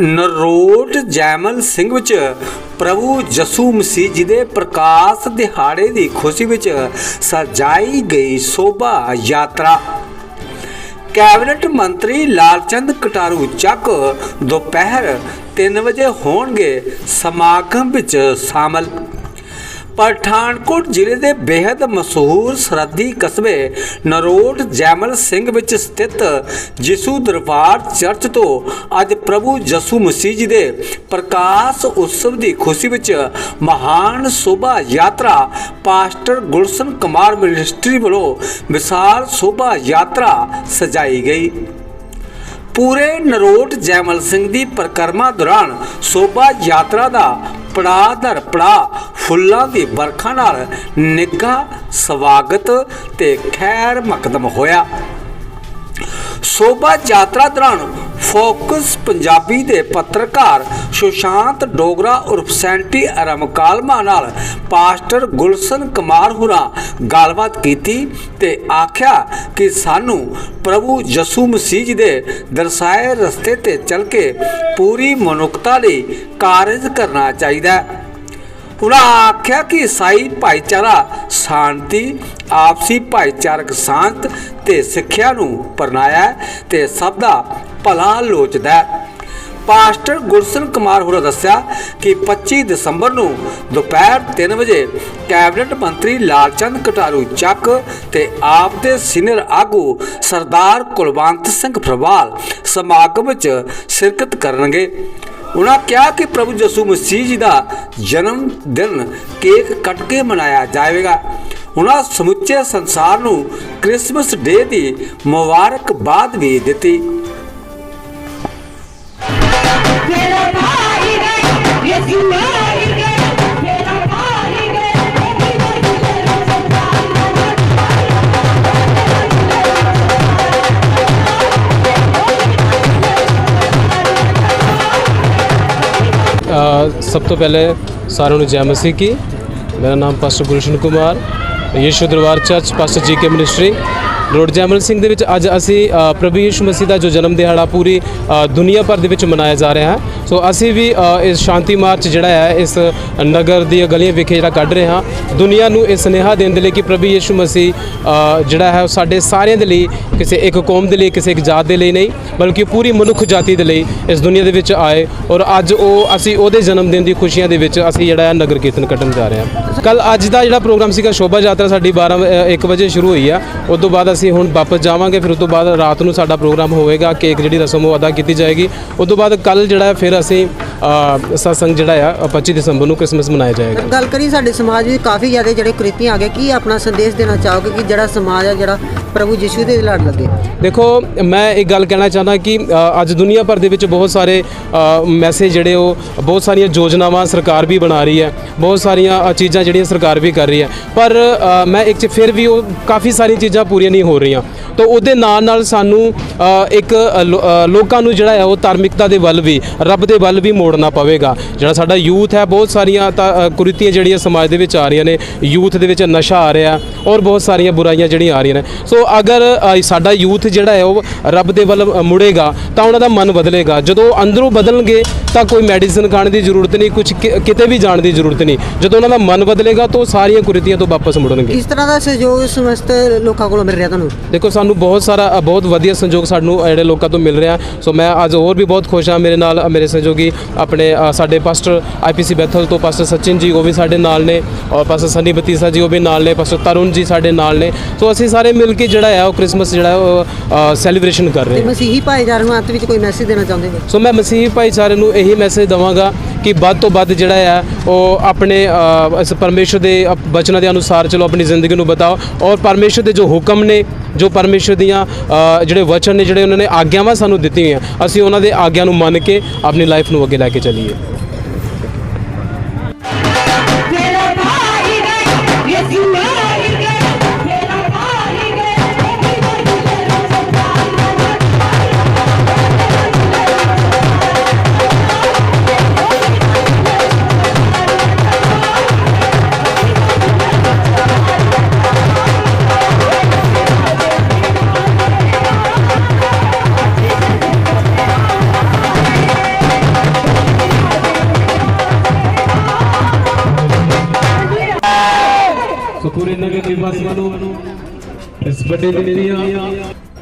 ਨਰੋਟ ਜੈਮਲ ਸਿੰਘ ਵਿੱਚ ਪ੍ਰਭੂ ਯਸੂ ਮਸੀਹ ਜੀ ਦੇ ਪ੍ਰਕਾਸ਼ ਦਿਹਾੜੇ ਦੀ ਖੁਸ਼ੀ ਵਿੱਚ ਸਜਾਈ ਗਈ ਸ਼ੋਭਾ ਯਾਤਰਾ। ਕੈਬਨਿਟ ਮੰਤਰੀ ਲਾਲਚੰਦ ਕਟਾਰੂ ਚੱਕ ਦੁਪਹਿਰ 3 ਵਜੇ ਹੋਣਗੇ ਸਮਾਗਮ ਵਿੱਚ ਸ਼ਾਮਲ। ਪਠਾਨਕੋਟ ਜ਼ਿਲ੍ਹੇ ਦੇ ਬੇहद ਮਸ਼ਹੂਰ ਸਰਹੱਦੀ ਕਸਬੇ ਨਰੋਟ ਜੈਮਲ ਸਿੰਘ ਵਿੱਚ ਸਥਿਤ ਯਿਸੂ ਦਰਬਾਰ ਚਰਚ ਤੋਂ ਅੱਜ ਪ੍ਰਭੂ ਯਸੂ ਮਸੀਹ ਜੀ ਦੇ ਪ੍ਰਕਾਸ਼ ਉਤਸਵ ਦੀ ਖੁਸ਼ੀ ਵਿੱਚ ਮਹਾਨ ਸ਼ੋਭਾ ਯਾਤਰਾ ਪਾਸਟਰ ਗੁਲਸ਼ਨ ਕੁਮਾਰ ਮਿਨਿਸਟਰੀ ਵੱਲੋਂ ਵਿਸ਼ਾਲ ਸ਼ੋਭਾ ਯਾਤਰਾ ਸਜਾਈ ਗਈ। ਪੂਰੇ ਨਰੋਟ ਜੈਮਲ ਸਿੰਘ ਦੀ ਪਰਿਕਰਮਾ ਦੌਰਾਨ ਸ਼ੋਭਾ ਯਾਤਰਾ ਦਾ ਪੜਾਅ ਦਰ ਪੜਾਅ ਫੁੱਲਾਂ ਦੀ ਵਰਖਾ ਨਾਲ ਨਿੱਘਾ ਸਵਾਗਤ ਤੇ ਖੈਰ ਮਕਦਮ ਹੋਇਆ। ਸ਼ੋਭਾ ਯਾਤਰਾ ਦੌਰਾਨ ਫੋਕਸ ਪੰਜਾਬੀ ਦੇ ਪੱਤਰਕਾਰ ਸੁਸ਼ਾਂਤ ਡੋਗਰਾ ਉਰਫ ਸੈਂਟੀ ਅਰਮਕਾਲਮਾ ਨਾਲ ਪਾਸਟਰ ਗੁਲਸ਼ਨ ਕੁਮਾਰ ਹੁਰਾ ਗੱਲਬਾਤ ਕੀਤੀ ਤੇ ਆਖਿਆ ਕਿ ਸਾਨੂੰ ਪ੍ਰਭੂ ਯਸੂ ਮਸੀਹ ਦੇ ਦਰਸਾਏ ਰਸਤੇ ਤੇ ਚੱਲ ਕੇ ਪੂਰੀ ਮਨੁੱਖਤਾ ਲਈ ਕਾਰਜ ਕਰਨਾ ਚਾਹੀਦਾ ਹੈ। ਉਹਨਾਂ ਆਖਿਆ ਕਿ ਈਸਾਈ ਭਾਈਚਾਰਾ ਸ਼ਾਂਤੀ, ਆਪਸੀ ਭਾਈਚਾਰਕ ਸਾਂਤ ਤੇ ਸਿੱਖਿਆ ਨੂੰ ਪਰਨਾਇਆ ਹੈ ਤੇ ਸਭ ਦਾ ਭਲਾ ਲੋਚਦਾ ਹੈ। ਪਾਸਟਰ ਗੁਰਸਨ ਕੁਮਾਰ ਹੋਰਾਂ ਦੱਸਿਆ ਕਿ 25 ਦਸੰਬਰ ਨੂੰ ਦੁਪਹਿਰ 3 ਵਜੇ ਕੈਬਨਿਟ ਮੰਤਰੀ ਲਾਲਚੰਦ ਕਟਾਰੂ ਚੱਕ ਤੇ ਆਪ ਦੇ ਸੀਨੀਅਰ ਆਗੂ ਸਰਦਾਰ ਕੁਲਵੰਤ ਸਿੰਘ ਫਰਵਾਲ ਸਮਾਗਮ 'ਚ ਸ਼ਿਰਕਤ ਕਰਨਗੇ। ਉਹਨਾਂ ਕਿਹਾ ਕਿ ਪ੍ਰਭੂ ਯਿਸੂ ਮਸੀਹ ਜੀ ਦਾ ਜਨਮ ਦਿਨ ਕੇਕ ਕੱਟ ਕੇ ਮਨਾਇਆ ਜਾਵੇਗਾ। ਉਹਨਾਂ ਸਮੁੱਚੇ ਸੰਸਾਰ ਨੂੰ ਕ੍ਰਿਸਮਸ ਡੇ ਦੀ ਮੁਬਾਰਕਬਾਦ ਵੀ ਦਿੱਤੀ। ਮੇਰਾ ਭਾਈ ਰੇ ਯਿਸੂ ਸਭ ਤੋਂ ਪਹਿਲੇ ਸਾਰਿਆਂ ਨੂੰ ਜੈ ਮਸੀਹ ਕੀ। ਮੇਰਾ ਨਾਮ pastor Gulshan Kumar, Yishu Darbar church, pastor ji ਕੇ ਮਿਨਿਸਟਰੀ। ਰੋਡ ਜੈਮਲ ਸਿੰਘ ਦੇ ਵਿੱਚ ਅੱਜ ਅਸੀਂ ਪ੍ਰਭੂ ਯੀਸ਼ੂ ਮਸੀਹ ਦਾ ਜੋ ਜਨਮ ਦਿਹਾੜਾ ਪੂਰੀ ਦੁਨੀਆ ਭਰ ਦੇ ਵਿੱਚ ਮਨਾਇਆ ਜਾ ਰਿਹਾ ਹੈ। ਸੋ ਅਸੀਂ ਵੀ ਇਸ ਸ਼ਾਂਤੀ ਮਾਰਚ ਜਿਹੜਾ ਹੈ, ਇਸ ਨਗਰ ਦੀਆਂ ਗਲੀਆਂ ਵਿਖੇ ਜਿਹੜਾ ਕੱਢ ਰਹੇ ਹਾਂ। ਦੁਨੀਆ ਨੂੰ ਇਹ ਸੁਨੇਹਾ ਦੇਣ ਦੇ ਲਈ ਕਿ ਪ੍ਰਭੂ ਯੀਸ਼ੂ ਮਸੀਹ ਜਿਹੜਾ ਹੈ ਉਹ ਸਾਡੇ ਸਾਰਿਆਂ ਦੇ ਲਈ, ਕਿਸੇ ਇੱਕ ਕੌਮ ਦੇ ਲਈ, ਕਿਸੇ ਇੱਕ ਜਾਤ ਦੇ ਲਈ ਨਹੀਂ, ਬਲਕਿ ਪੂਰੀ ਮਨੁੱਖ ਜਾਤੀ ਦੇ ਲਈ ਇਸ ਦੁਨੀਆ ਦੇ ਵਿੱਚ ਆਏ ਔਰ ਅੱਜ ਉਹ, ਅਸੀਂ ਉਹਦੇ ਜਨਮ ਦਿਨ ਦੀ ਖੁਸ਼ੀਆਂ ਦੇ ਵਿੱਚ ਅਸੀਂ ਜਿਹੜਾ ਹੈ ਨਗਰ ਕੀਰਤਨ ਕੱਢਣ ਜਾ ਰਹੇ ਹਾਂ। ਕੱਲ ਅੱਜ ਦਾ ਜਿਹੜਾ ਪ੍ਰੋਗਰਾਮ ਸੀਗਾ, ਸ਼ੋਭਾ ਯਾਤਰਾ ਸਾਡੀ 12 1 ਵਜੇ ਸ਼ੁਰੂ ਹੋਈ ਆ। ਉਸ ਤੋਂ ਬਾਅਦ ਅਸੀਂ ਹੁਣ ਵਾਪਸ ਜਾਵਾਂਗੇ, ਫਿਰ ਉਸ ਤੋਂ ਬਾਅਦ ਰਾਤ ਨੂੰ ਸਾਡਾ ਪ੍ਰੋਗਰਾਮ ਹੋਵੇਗਾ, ਕੇਕ ਜਿਹੜੀ ਰਸਮ ਉਹ ਅਦਾ ਕੀਤੀ ਜਾਏਗੀ। ਉਸ ਤੋਂ ਬਾਅਦ ਕੱਲ ਜਿਹੜਾ ਫਿਰ ਅਸੀਂ ਸਤਸੰਗ ਜਿਹੜਾ ਆ 25 ਦਸੰਬਰ ਨੂੰ ਕ੍ਰਿਸਮਸ ਮਨਾਇਆ ਜਾਏਗਾ। ਗੱਲ ਕਰੀ ਸਾਡੇ ਸਮਾਜ ਵਿੱਚ ਕਾਫੀ ਜ਼ਿਆਦਾ ਜਿਹੜੇ ਕੁਰੀਤੀਆਂ ਆ ਗਏ ਕੀ ਆਪਣਾ ਸੰਦੇਸ਼ ਦੇਣਾ ਚਾਹੋਗੇ ਕਿ ਜਿਹੜਾ ਸਮਾਜ ਆ ਜਿਹੜਾ ਪ੍ਰਭੂ ਯਿਸੂ ਦੇ ਲੜ ਲੱਗੇ? ਦੇਖੋ ਮੈਂ ਇੱਕ ਗੱਲ ਕਹਿਣਾ ਚਾਹੁੰਦਾ ਕਿ ਅੱਜ ਦੁਨੀਆ ਭਰ ਦੇ ਵਿੱਚ ਬਹੁਤ ਸਾਰੇ ਮੈਸੇਜ ਜਿਹੜੇ ਉਹ ਬਹੁਤ ਸਾਰੀਆਂ ਯੋਜਨਾਵਾਂ ਸਰਕਾਰ ਵੀ ਬਣਾ ਰਹੀ ਹੈ ਬਹੁਤ ਸਾਰੀਆਂ ਚੀਜ਼ਾਂ ਜਿਹੜੀਆਂ ਸਰਕਾਰ ਵੀ ਕਰ ਰਹੀ ਹੈ। ਪਰ ਮੈਂ ਇੱਕ ਚ ਫਿਰ ਵੀ ਉਹ ਕਾਫੀ ਸਾਰੀਆਂ ਚੀਜ਼ਾਂ ਪੂਰੀਆਂ ਨਹੀਂ ਹੋ ਰਹੀਆਂ। ਤਾਂ ਉਹਦੇ ਨਾਲ ਨਾਲ ਸਾਨੂੰ ਇੱਕ ਲੋਕਾਂ ਨੂੰ ਜਿਹੜਾ ਹੈ ਉਹ ਧਾਰਮਿਕਤਾ ਦੇ ਵੱਲ ਵੀ ਰੱਬ ਦੇ ਵੱਲ ਵੀ ਮੋੜਨਾ ਪਵੇਗਾ। ਜਿਹੜਾ ਸਾਡਾ ਯੂਥ ਹੈ ਬਹੁਤ ਸਾਰੀਆਂ ਕੁਰੀਤੀਆਂ ਜਿਹੜੀਆਂ ਸਮਾਜ ਦੇ ਵਿੱਚ ਆ ਰਹੀਆਂ ਨੇ ਯੂਥ ਦੇ ਵਿੱਚ ਨਸ਼ਾ ਆ ਰਿਹਾ ਔਰ ਬਹੁਤ ਸਾਰੀਆਂ ਬੁਰਾਈਆਂ ਜਿਹੜੀਆਂ ਆ ਰਹੀਆਂ ਨੇ। ਸੋ ਅਗਰ ਸਾਡਾ ਯੂਥ ਜਿਹੜਾ ਹੈ ਉਹ ਰੱਬ ਦੇ ਵੱਲ ਮੁੜੇਗਾ ਤਾਂ ਉਹਨਾਂ ਦਾ ਮਨ ਬਦਲੇਗਾ। ਜਦੋਂ ਅੰਦਰੋਂ ਬਦਲਣਗੇ ਤਾਂ ਕੋਈ ਮੈਡੀਸਿਨ ਖਾਣ ਦੀ ਜ਼ਰੂਰਤ ਨਹੀਂ ਕੁਝ ਕਿਤੇ ਵੀ ਜਾਣ ਦੀ ਜ਼ਰੂਰਤ ਨਹੀਂ। ਜਦੋਂ ਉਹਨਾਂ ਦਾ ਮਨ ਬਦਲੇਗਾ ਤਾਂ ਉਹ ਸਾਰੀਆਂ ਕੁਰੀਤੀਆਂ ਤੋਂ ਵਾਪਸ ਮੁੜਨਗੇ। ਕਿਸ ਤਰ੍ਹਾਂ ਦਾ ਸਹਿਯੋਗ ਸਮਸਤ ਲੋਕਾਂ ਕੋਲੋਂ ਮਿਲ ਰਿਹਾ ਤੁਹਾਨੂੰ? ਦੇਖੋ ਸਾਨੂੰ ਬਹੁਤ ਸਾਰਾ ਬਹੁਤ ਵਧੀਆ ਸੰਯੋਗ ਸਾਨੂੰ ਜਿਹੜੇ ਲੋਕਾਂ ਤੋਂ ਮਿਲ ਰਿਹਾ। ਸੋ ਮੈਂ ਅੱਜ ਹੋਰ ਵੀ ਬਹੁਤ ਖੁਸ਼ ਹਾਂ ਮੇਰੇ ਨਾਲ ਅ, ਮੇਰੇ ਸਹਿਯੋਗੀ ਆਪਣੇ ਸਾਡੇ ਪਾਸਟਰ ਆਈਪੀਸੀ ਬੈਥਲ ਤੋਂ ਪਾਸਟਰ ਸਚਿਨ ਜੀ ਉਹ ਵੀ ਸਾਡੇ ਨਾਲ ਨੇ ਔਰ ਪਾਸਟਰ ਸਨੀ ਬਤੀਸਾ ਜੀ ਉਹ ਵੀ ਨਾਲ ਨੇ ਪਾਸਟਰ ਤਰੁਣ ਜੀ ਸਾਡੇ ਨਾਲ ਨੇ। ਸੋ ਅਸੀਂ ਸਾਰੇ ਮਿਲ ਕੇ ਜਿਹੜਾ ਹੈ ਉਹ ਕ੍ਰਿਸਮਸ ਜਿਹੜਾ ਉਹ ਸੈਲੀਬ੍ਰੇਸ਼ਨ ਕਰ ਰਹੇ ਤੇ ਹਾਂ ਮਸੀਹੀ ਭਾਈਚਾਰੇ ਨੂੰ ਅੰਤ ਵਿੱਚ ਕੋਈ ਮੈਸੇਜ ਦੇਣਾ ਚਾਹੁੰਦੇ ਹੋ? ਸੋ ਮੈਂ ਮਸੀਹੀ ਭਾਈਚਾਰੇ ਨੂੰ ਇਹੀ ਮੈਸੇਜ ਦਵਾਂਗਾ ਕਿ ਵੱਧ ਤੋਂ ਵੱਧ ਜਿਹੜਾ ਆ ਉਹ ਆਪਣੇ ਅ, ਇਸ ਪਰਮੇਸ਼ਰ ਦੇ ਅਪ- ਬਚਨਾਂ ਦੇ ਅਨੁਸਾਰ ਚਲੋ ਆਪਣੀ ਜ਼ਿੰਦਗੀ ਨੂੰ ਬਤਾਓ। ਔਰ ਪਰਮੇਸ਼ਰ ਦੇ ਜੋ ਹੁਕਮ ਨੇ ਜੋ ਪਰਮੇਸ਼ਰ ਦੀਆਂ ਜਿਹੜੇ ਵਚਨ ਨੇ ਜਿਹੜੇ ਉਹਨਾਂ ਨੇ ਆਗਿਆਵਾਂ ਸਾਨੂੰ ਦਿੱਤੀਆਂ ਅਸੀਂ ਉਹਨਾਂ ਦੇ ਆਗਿਆ ਨੂੰ ਮੰਨ ਕੇ ਆਪਣੀ ਲਾਈਫ ਨੂੰ ਅੱਗੇ ਲੈ ਕੇ ਚੱਲੀਏ। ਪੂਰੇ ਨਗਰ ਨਿਵਾਸੀਆਂ ਨੂੰ ਇਸ ਵੱਡੇ ਦਿਨ ਦੀਆਂ